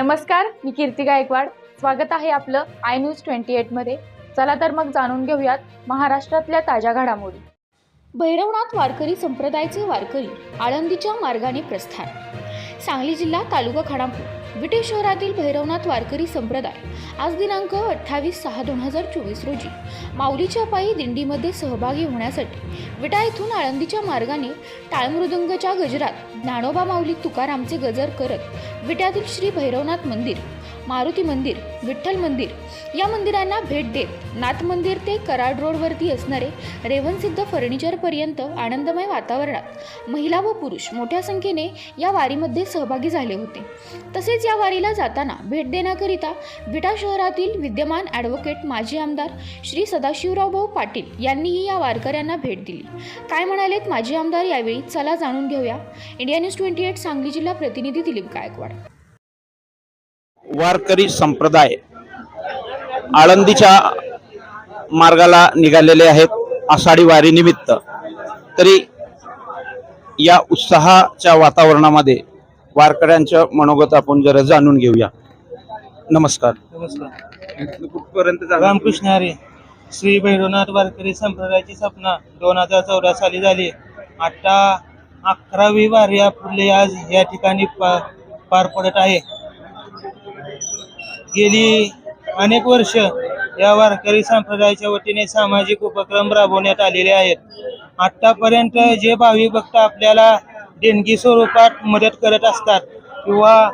नमस्कार मी कीर्ती गायकवाड. स्वागत आहे आपलं आय न्यूज ट्वेंटी एटमध्ये चला तर मग जाणून घेऊयात महाराष्ट्रातल्या ताज्या घडामोडी. भैरवनाथ वारकरी संप्रदायाचे वारकरी आळंदीच्या मार्गाने प्रस्थान. सांगली जिल्हा तालुका खानापूर विटे शहरातील भैरवनाथ वारकरी संप्रदाय आज दिनांक अठ्ठावीस सहा दोन हजार चोवीस रोजी माऊलीच्या पायी दिंडीमध्ये सहभागी होण्यासाठी विटा येथून आळंदीच्या मार्गाने टाळमृदंगच्या गजरात ज्ञानोबा माऊली तुकारामचे गजर करत विट्यातील श्री भैरवनाथ मंदिर मारुती मंदिर विठ्ठल मंदिर. या मंदिरांना भेट देत नाथ मंदिर ते कराड रोडवरती असणारे रेवनसिद्ध फर्निचरपर्यंत आनंदमय वातावरणात महिला व पुरुष मोठ्या संख्येने या वारीमध्ये सहभागी झाले होते. तसेच या वारीला जाताना भेट देण्याकरिता विटा शहरातील विद्यमान ॲडव्होकेट माजी आमदार श्री सदाशिवराव भाऊ पाटील यांनीही या वारकऱ्यांना भेट दिली. काय म्हणालेत माजी आमदार यावेळी? चला जाणून घेऊया. India news twenty eight Sangli जिल्हा प्रतिनिधी दिलीप गायकवाड. वारकरी संप्रदाय आळंदीच्या मार्गाला निघालेले आहेत आषाढी वारी निमित्त. तरी या उत्साहाच्या वातावरणामध्ये वारकऱ्यांचं मनोगत आपण जरा जाणून घेऊया. नमस्कार. नमस्कार. कुठपर्यंत रामकृष्ण हरी श्री भैरवनाथ वारकरी संप्रदायाची स्थापना दोन हजार चौदा साली झाली. आता अकरावी वारी आपली आज या ठिकाणी पा पार पडत आहे. गेली अनेक वर्ष या वारकरी संप्रदायाच्या वतीने सामाजिक उपक्रम राबवण्यात आलेले आहेत. आतापर्यंत जे भावी भक्त आपल्याला देणगी स्वरूपात मदत करत असतात किंवा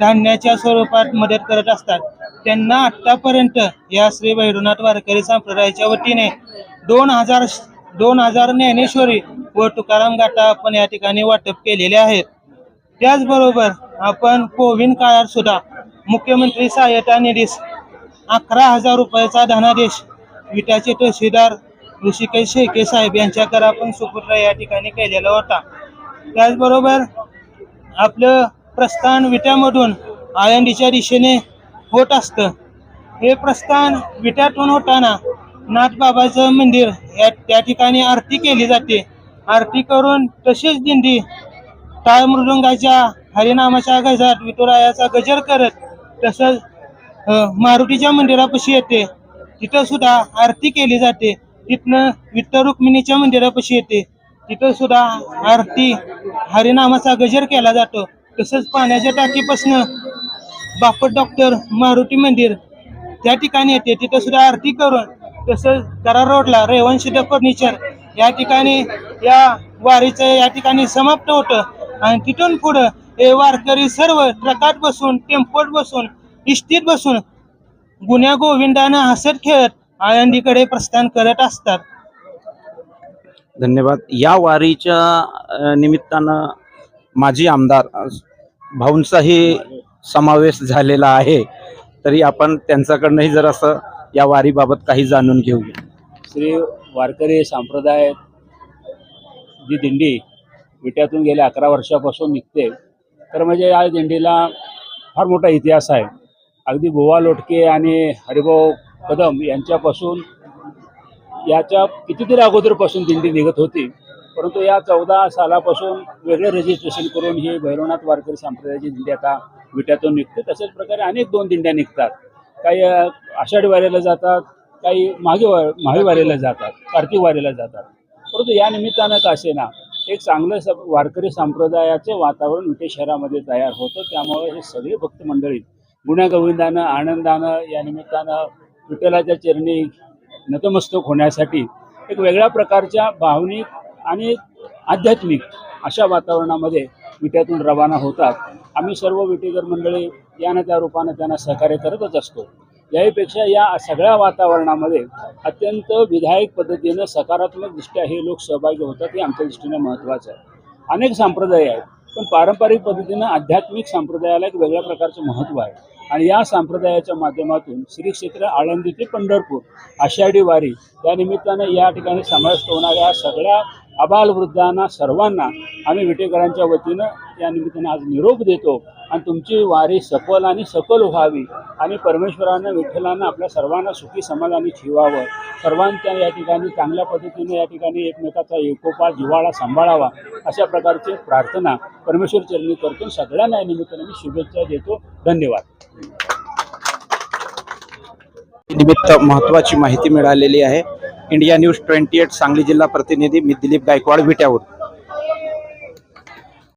धान्याच्या स्वरूपात मदत करत असतात त्यांना आतापर्यंत या श्री भैरवनाथ वारकरी संप्रदायाच्या वतीने दोन हजार दोन हजार ज्ञानेश्वरी व तुकाराम गाठा आपण या ठिकाणी वाटप केलेले आहेत. त्याचबरोबर आपण कोविन काळात सुद्धा मुख्यमंत्री सहाय्यता निधीस अकरा हजार रुपयाचा धनादेश. विटाचे तहसीलदार ऋषिकेश शेके साहेब यांच्याकडे आपण सुपुत्र या ठिकाणी केलेला होता. त्याचबरोबर आपलं प्रस्थान विट्यामधून आळंदीच्या दिशेने होत असतं. हे प्रस्थान विट्यातून होताना नाथबाबाचं मंदिर या त्या ठिकाणी आरती केली जाते. आरती करून तशीच दिंडी टाळ मृदुंगाच्या हरिनामाच्या गजात विठुरायाचा गजर करत तसंच मारुतीच्या मंदिरापाशी येते. तिथं सुद्धा आरती केली जाते. तिथनं विठ्ठल रुक्मिणीच्या मंदिरापाशी येते. तिथं सुद्धा आरती हरिनामाचा गजर केला जातो. तसंच पाण्याच्या टाकीपासनं बापट डॉक्टर मारुती मंदिर त्या ठिकाणी येते. तिथं सुद्धा आरती करून तसंच करार रोडला रेवनसिद्ध फर्निचर या ठिकाणी या वारीचं या ठिकाणी समाप्त होतं. आणि तिथून पुढं वारकरी सर्व ट्रकात बसून टेम्पोत बसून इष्टीत बसून गुन्ह्या गोविंदानं हसत खेळत आळंदीकडे प्रस्थान करत असतात. धन्यवाद. या वारीच्या निमित्तानं माजी आमदार भाऊंचाही समावेश झालेला आहे. तरी आपण त्यांच्याकडनंही जरासं या वारीबाबत काही जाणून घेऊया श्री वारकरी संप्रदाय जी दिंडी विट्यातून गेल्या अकरा वर्षापासून निघते तर म्हणजे या दिंडीला फार मोठा इतिहास आहे. अगदी गोवा लोटके आणि हरिभाऊ कदम यांच्यापासून याच्या कितीतरी अगोदरपासून दिंडी निघत होती. परंतु या चौदा सालापासून वेगळे रजिस्ट्रेशन करून ही भैरवनाथ वारकरी संप्रदायाची दिंडी आता विट्यातून निघते. तशाच प्रकारे अनेक दोन दिंड्या निघतात. काही आषाढी वारीला जातात काही मागे वा माही वारीला जातात कार्तिक वारीला जातात. परंतु या निमित्तानं का असे ना एक चांगलं स वारकरी संप्रदायाचं वातावरण विटे शहरामध्ये तयार होतं. त्यामुळे हे सगळे भक्त मंडळी गुण्यागोविंदानं आनंदानं या निमित्तानं विठ्ठलाच्या चरणी नतमस्तक होण्यासाठी एक वेगळ्या प्रकारच्या भावनिक आणि आध्यात्मिक अशा वातावरणामध्ये विट्यातून रवाना होतात. आम्ही सर्व विटेकर मंडळी यानं त्या रूपानं त्यांना सहकार्य करतच असतो. याहीपेक्षा या सगळ्या वातावरणामध्ये अत्यंत विधायक पद्धतीनं सकारात्मक दृष्ट्या हे लोक सहभागी होतात हे आमच्या दृष्टीने महत्त्वाचं आहे. अनेक संप्रदाय आहेत पण पारंपरिक पद्धतीनं आध्यात्मिक संप्रदायाला एक वेगळ्या प्रकारचं महत्त्व आहे. आणि या संप्रदायाच्या माध्यमातून श्री क्षेत्र आळंदी ते पंढरपूर आषाढी वारी या निमित्तानं या ठिकाणी समाविष्ट होणाऱ्या सगळ्या अबालवृद्धांना सर्वांना आम्ही विटेकरांच्या वतीनं त्या निमित्तानं आज निरोप देतो आणि तुमची वारी सफल आणि सकल व्हावी. आणि परमेश्वरानं विठ्ठलानं आपल्या सर्वांना सुखी समाधानी ठेवावं. सर्वांच्या या ठिकाणी चांगल्या पद्धतीने या ठिकाणी एकमेकाचा एकोपा जिवाळा सांभाळावा अशा प्रकारची प्रार्थना परमेश्वर चरणी करतो. सगळ्यांना या निमित्ताने मी शुभेच्छा देतो. धन्यवाद. निमित्त महत्वाची माहिती मिळालेली आहे. India news twenty eight Sangli जिल्हा प्रतिनिधी मी दिलीप गायकवाड विट्यावर